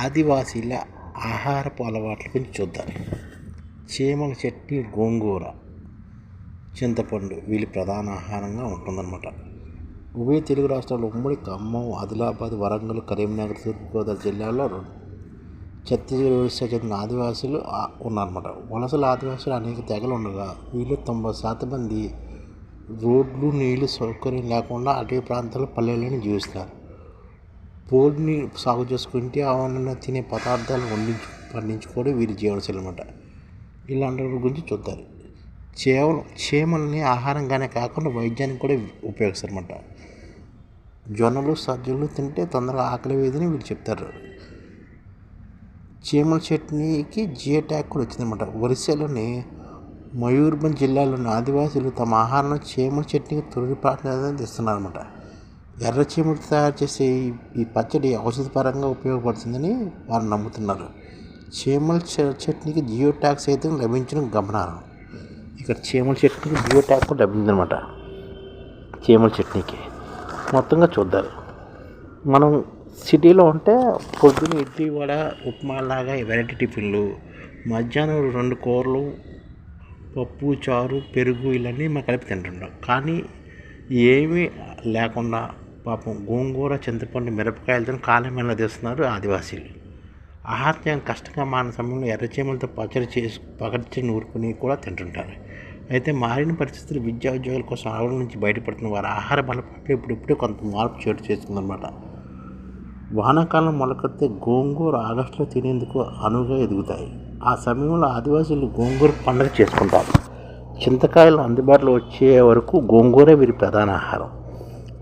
ఆదివాసీల ఆహారపు అలవాట్ల గురించి చూద్దాం. చీమల చట్నీ గోంగూర చింతపండు వీళ్ళు ప్రధాన ఆహారంగా ఉంటుందన్నమాట. ఉభయ తెలుగు రాష్ట్రాల్లో ఉమ్మడి ఖమ్మం ఆదిలాబాద్ వరంగల్ కరీంనగర్ తూర్పుగోదావరి జిల్లాలో ఛత్తీస్గఢ్ ఒడిశా చెందిన ఆదివాసులు ఉన్నారన్నమాట. వలసల ఆదివాసులు అనేక తెగలు ఉండగా వీళ్ళు తొంభై శాతం మంది రోడ్లు నీళ్ళు సౌకర్యం లేకుండా అటవీ ప్రాంతాల్లో పల్లెల్లోనే జీవిస్తారు. పోడిని సాగు చేసుకుంటే ఆవరణ తినే పదార్థాలు వండించు పండించుకోవడం వీరి జీవనశైలి అనమాట ఇలాంటి గురించి చూద్దారు కేవలం చేమల్ని ఆహారంగానే కాకుండా వైద్యానికి కూడా ఉపయోగిస్తారు అనమాట జొన్నలు సజ్జలు తింటే తొందరగా ఆకలి వేదని వీళ్ళు చెప్తారు. చీమల చట్నీకి జియో ట్యాగ్ కూడా వచ్చిందనమాట ఒరిస్సాలోని మయూర్భంజ్ జిల్లాలోని ఆదివాసులు తమ ఆహారంలో చీమల చట్నీకి తొలి ప్రాధాన్యత ఇస్తున్నారన్నమాట ఎర్ర చీమటి తయారు చేసే ఈ- పచ్చడి ఔషధపరంగా ఉపయోగపడుతుందని వారు నమ్ముతున్నారు. చీమల చట్నీకి జియో ట్యాక్స్ అయితే లభించడం గమనార్హం. ఇక్కడ చీమల చట్నీకి జియో ట్యాక్స్ కూడా లభించిందనమాట చీమల చట్నీకి. మొత్తంగా చూద్దాం. మనం సిటీలో ఉంటే పొద్దున్న ఇడ్లీ వడ ఉప్మా లాగా వెరైటీ టిఫిన్లు మధ్యాహ్నం రెండు కూరలు పప్పు చారు పెరుగు ఇలాంటివి మనం కలిపి తింటుంటాం. కానీ ఏమీ లేకుండా పాపం గోంగూర చింతపండు మిరపకాయలతో కాలం ఎలా తెస్తున్నారు ఆదివాసీలు. ఆహారం కష్టంగా మారిన సమయంలో ఎర్రచీమలతో పచ్చడి చేసి పగడ్చి నూరుకుని కూడా తింటుంటారు. అయితే మారిన పరిస్థితులు విద్యా ఉద్యోగాల కోసం ఆవుల నుంచి బయటపడుతున్న వారి ఆహార బలపట్ల ఇప్పుడిప్పుడే కొంత మార్పు చోటు చేస్తుందన్నమాట వానాకాలం మొలకెత్తే గోంగూర ఆగస్టులో తినేందుకు అనువుగా ఎదుగుతాయి. ఆ సమయంలో ఆదివాసీలు గోంగూర పండుగ చేసుకుంటారు. చింతకాయలు అందుబాటులో వచ్చే వరకు గోంగూర వీరి ప్రధాన ఆహారం.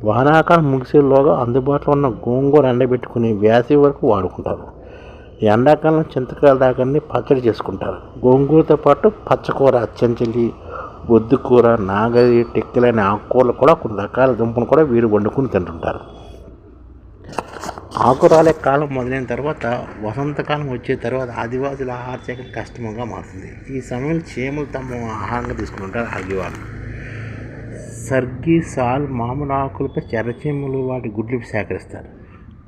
వానాకాలం ముగిసేలోగా అందుబాటులో ఉన్న గోంగూర ఎండబెట్టుకుని వేసవి వరకు వాడుకుంటారు. ఎండాకాలం చింతకాయలు దాకాన్ని పచ్చడి చేసుకుంటారు. గోంగూరతో పాటు పచ్చకూర చెంచలి బొద్దుకూర నాగలి టెక్కలనే ఆకుకూరలు కూడా కొన్ని రకాల దుంపలు కూడా వీరు వండుకుని తింటుంటారు. ఆకురాలే కాలం మొదలైన తర్వాత వసంతకాలం వచ్చే తర్వాత ఆదివాసుల ఆహార సేకరణ కష్టంగా మారుతుంది. ఈ సమయంలో చీమలు తమ ఆహారంగా తీసుకుంటారు ఆదివాసులు సర్గి సాల్ మామిడి ఆకులపై చెర్రచీమలు వాటి గుడ్లు సేకరిస్తారు.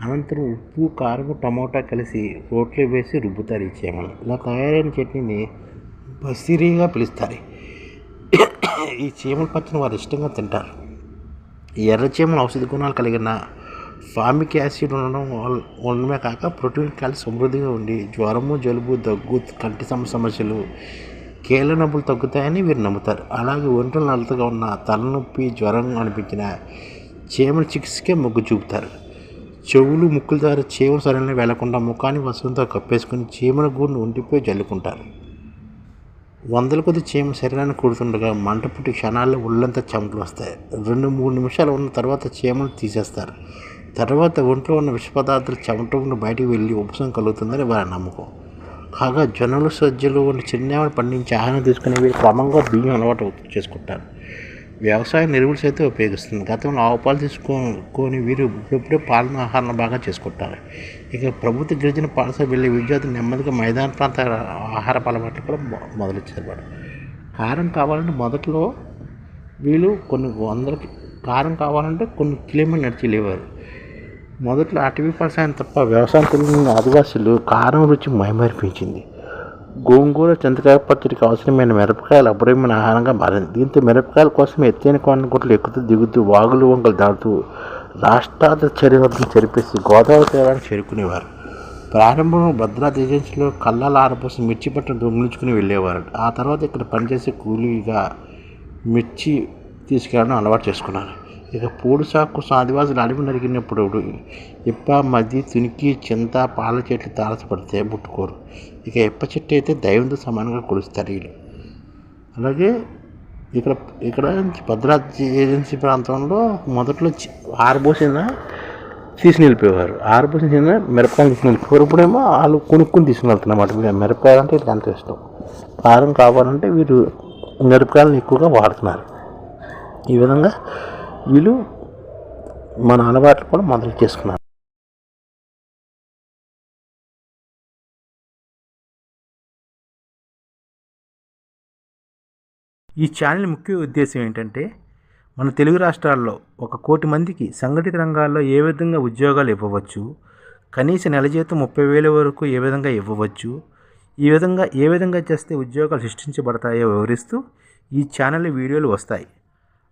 అనంతరం ఉప్పు కారం టమోటా కలిసి రోట్లో వేసి రుబ్బుతారు ఈ చీమలు. ఇలా తయారైన చట్నీని బసిరీగా పిలుస్తారు. ఈ చీమల పచ్చని వారు ఇష్టంగా తింటారు. ఈ ఎర్ర చీమలు ఔషధ గుణాలు కలిగిన ఫామిక్ యాసిడ్ ఉండడం ఉండడమే కాక ప్రోటీన్ కలిసి సమృద్ధిగా ఉండి జ్వరము జలుబు దగ్గు కంటి సమస్యలు కీళ్ళ నొప్పులు తగ్గుతాయని వీరు నమ్ముతారు. అలాగే ఒంట్లో నలతగా ఉన్న తలనొప్పి జ్వరం అనిపించిన చీమల చికిత్సకే మొగ్గు చూపుతారు. చెవులు ముక్కుల ద్వారా చీమలు సరైన వెళ్ళకుండా ముఖాన్ని వస్తువులతో కప్పేసుకుని చీమల గూడును ఒంటిపోయి జల్లుకుంటారు. వందల కొద్ది చీమ శరీరాన్ని కూడుతుండగా మంట పుట్టి క్షణాల్లో ఒళ్ళంతా చెమటలు వస్తాయి. రెండు మూడు నిమిషాలు ఉన్న తర్వాత చీమలు తీసేస్తారు. తర్వాత ఒంట్లో ఉన్న విష పదార్థాలు చెమట ఉండి బయటికి వెళ్ళి ఉపశం కలుగుతుందని వారి నమ్మకం. కాగా జొన్నలు సజ్జలు వంటి చిరునామలు పండించి ఆహారం తీసుకుని వీరు క్రమంగా బియ్యం అలవాటు చేసుకుంటారు. వ్యవసాయ ఎరువులు సైతం ఉపయోగిస్తుంది. గతంలో ఆవు పాలు తీసుకొని వీరు ఇప్పుడిప్పుడే పాలన ఆహారం బాగా చేసుకుంటారు. ఇక ప్రభుత్వ గిరిజన పాఠశాల వెళ్ళే విద్యార్థులు నెమ్మదిగా మైదాన ప్రాంత ఆహార అలవాట్లు కూడా మొదలు మొదలెచ్చారు కారం కావాలంటే మొదట్లో వీళ్ళు కొన్ని వందలకి కారం కావాలంటే కొన్ని కిలోమీటర్లు నడిచి వెళ్ళేవారు మొదట్లో అటవీ వ్యవసాయం తప్ప వ్యవసాయం తెలియని ఆదివాసులు కారం రుచి మైమరిపించింది. గోంగూర చింతకాయ పచ్చడికి అవసరమైన మిరపకాయలు అపూర్వమైన ఆహారంగా మారింది. దీంతో మిరపకాయల కోసం ఎత్తైన కొండ గుట్లు ఎక్కుతూ దిగుతూ వాగులు వంకలు దాటుతూ రాష్ట్రాల చరిహద్దులు చెరిపేసి గోదావరి తీరాన్ని చేరుకునేవారు. ప్రారంభంలో భద్రాద్రి ఏజెన్సీలో కళ్ళాల ఆరపోసి మిర్చి పట్టు దొంగిలించుకుని వెళ్ళేవారు. ఆ తర్వాత ఇక్కడ పనిచేసే కూలీగా మిర్చి తీసుకెళ్ళడం అలవాటు చేసుకున్నారు. ఇక పూడు సాకు కోసం ఆదివాసులు అడవి నరికినప్పుడు ఇప్ప మది తునికి చింత పాల చెట్లు తారసపడితే ముట్టుకోరు. ఇక ఇప్ప చెట్టు అయితే దైవంతో సమానంగా కొలుస్తారు వీళ్ళు. అలాగే ఇక్కడ ఇక్కడ భద్రాద్రి ఏజెన్సీ ప్రాంతంలో మొదట్లో చి- ఆరబోసిన తీసుకుని వెళ్ళిపోయేవారు ఆరబోసిన మిరపకాయలు తీసుకుని వెళ్ళిపోయారు ఇప్పుడేమో వాళ్ళు కొనుక్కుని తీసుకుని వెళ్తున్నమాట మిరపకాయలు అంటే వీళ్ళకి అంత ఇష్టం. కారం కావాలంటే వీరు మిరపకాయలను ఎక్కువగా వాడుతున్నారు. ఈ విధంగా వీళ్ళు మన అలవాట్లు కూడా మొదలు చేసుకున్నారు. ఈ ఛానల్ ముఖ్య ఉద్దేశం ఏంటంటే మన తెలుగు రాష్ట్రాల్లో ఒక కోటి మందికి సంఘటిత రంగాల్లో ఏ విధంగా ఉద్యోగాలు ఇవ్వవచ్చు కనీస నెల జీతం ముప్పై వేల వరకు ఏ విధంగా ఇవ్వవచ్చు ఈ విధంగా ఏ విధంగా చేస్తే ఉద్యోగాలు సృష్టించబడతాయో వివరిస్తూ ఈ ఛానల్ వీడియోలు వస్తాయి.